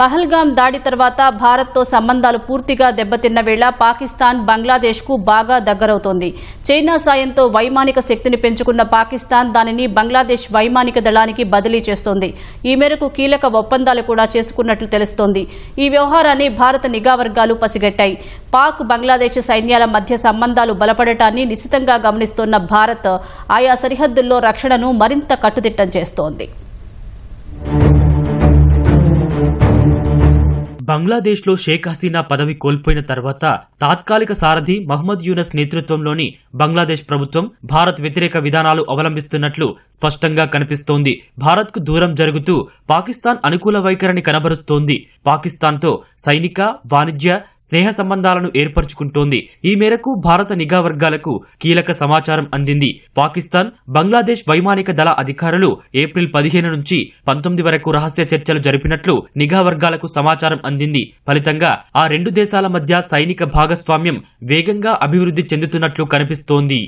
పహల్గాం దాడి తర్వాత భారత్తో సంబంధాలు పూర్తిగా దెబ్బతిన్న వేళ పాకిస్తాన్ బంగ్లాదేశ్కు బాగా దగ్గరవుతోంది. చైనా సాయంతో వైమానిక శక్తిని పెంచుకున్న పాకిస్తాన్ దానిని బంగ్లాదేశ్ వైమానిక దళానికి బదిలీ చేస్తోంది. ఈ మేరకు కీలక ఒప్పందాలు కూడా చేసుకున్నట్లు తెలుస్తోంది. ఈ వ్యవహారాన్ని భారత నిఘా వర్గాలు పసిగట్టాయి. పాక్ బంగ్లాదేశ్ సైన్యాల మధ్య సంబంధాలు బలపడటాన్ని నిశితంగా గమనిస్తోన్న భారత్ ఆయా సరిహద్దుల్లో రక్షణను మరింత కట్టుదిట్టం చేస్తోంది. బంగ్లాదేశ్లో షేక్ హసీనా పదవి కోల్పోయిన తర్వాత తాత్కాలిక సారథి మహ్మద్ యూనస్ నేతృత్వంలోని బంగ్లాదేశ్ ప్రభుత్వం భారత్ వ్యతిరేక విధానాలు అవలంబిస్తున్నట్లు స్పష్టంగా కనిపిస్తోంది. భారత్కు దూరం జరుగుతూ పాకిస్తాన్ అనుకూల వైఖరిని కనబరుస్తోంది. పాకిస్తాన్తో సైనిక వాణిజ్య స్నేహ సంబంధాలను ఏర్పరచుకుంటోంది. ఈ మేరకు భారత నిఘా వర్గాలకు కీలక సమాచారం అందింది. పాకిస్తాన్ బంగ్లాదేశ్ వైమానిక దళ అధికారులు ఏప్రిల్ పదిహేను నుంచి పంతొమ్మిది వరకు రహస్య చర్చలు జరిపినట్లు నిఘా వర్గాలకు సమాచారం అందింది. ఫలితంగా ఆ రెండు దేశాల మధ్య సైనిక భాగస్వామ్యం వేగంగా అభివృద్ధి చెందుతున్నట్లు కనిపిస్తోంది.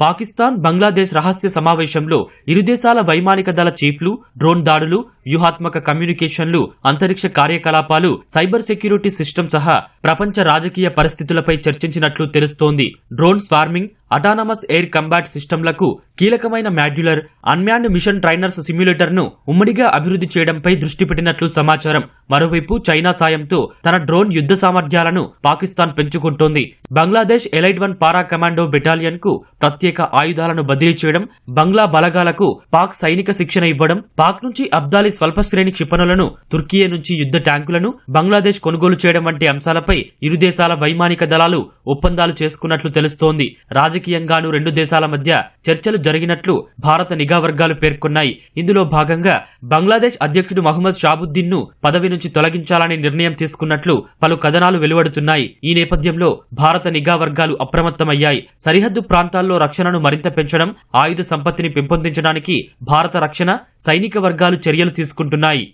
పాకిస్తాన్ బంగ్లాదేశ్ రహస్య సమావేశంలో ఇరు దేశాల వైమానిక దళ చీఫ్లు డ్రోన్ దాడులు వ్యూహాత్మక కమ్యూనికేషన్లు అంతరిక్ష కార్యకలాపాలు సైబర్ సెక్యూరిటీ సిస్టమ్ సహా ప్రపంచ రాజకీయ పరిస్థితులపై చర్చించినట్లు తెలుస్తోంది. Drone swarming autonomous air combat సిస్టమ్లకు కీలకమైన మాడ్యులర్ అన్మ్యాన్డ్ మిషన్ ట్రైనర్స్ సిమ్యులేటర్ను ఉమ్మడిగా అభివృద్ధి చేయడంపై దృష్టి పెట్టినట్లు సమాచారం. మరోవైపు చైనా సాయంతో తన డ్రోన్ యుద్ధ సామర్థ్యాలను Pakistan పెంచుకుంటోంది. Bangladesh elite one para commando బెటాలియన్కు ప్రత్యేక ఆయుధాలను బదిలీ చేయడం బంగ్లా బలగాలకు పాక్ సైనిక శిక్షణ ఇవ్వడం పాక్ నుంచి అబ్దాలి స్వల్ప శ్రేణి క్షిపణులను తుర్కియే నుంచి యుద్ధ ట్యాంకులను బంగ్లాదేశ్ కొనుగోలు చేయడం వంటి అంశాలపై ఇరు దేశాల వైమానిక దళాలు ఒప్పందాలు చేసుకున్నట్లు తెలుస్తోంది. రాజకీయంగానూ రెండు దేశాల మధ్య చర్చలు జరిగినట్లు భారత నిఘా వర్గాలు పేర్కొన్నాయి. ఇందులో భాగంగా బంగ్లాదేశ్ అధ్యక్షుడు మహమ్మద్ షాబుద్దీన్ను పదవి నుంచి తొలగించాలని నిర్ణయం తీసుకున్నట్లు పలు కథనాలు వెలువడుతున్నాయి. ఈ నేపథ్యంలో భారత నిఘా వర్గాలు అప్రమత్తమయ్యాయి. సరిహద్దు ప్రాంతాల్లో రక్షణను మరింత పెంచడం ఆయుధ సంపత్తిని పెంపొందించడానికి భారత రక్షణ సైనిక వర్గాలు చర్యలు తీసుకుంటున్నాయి.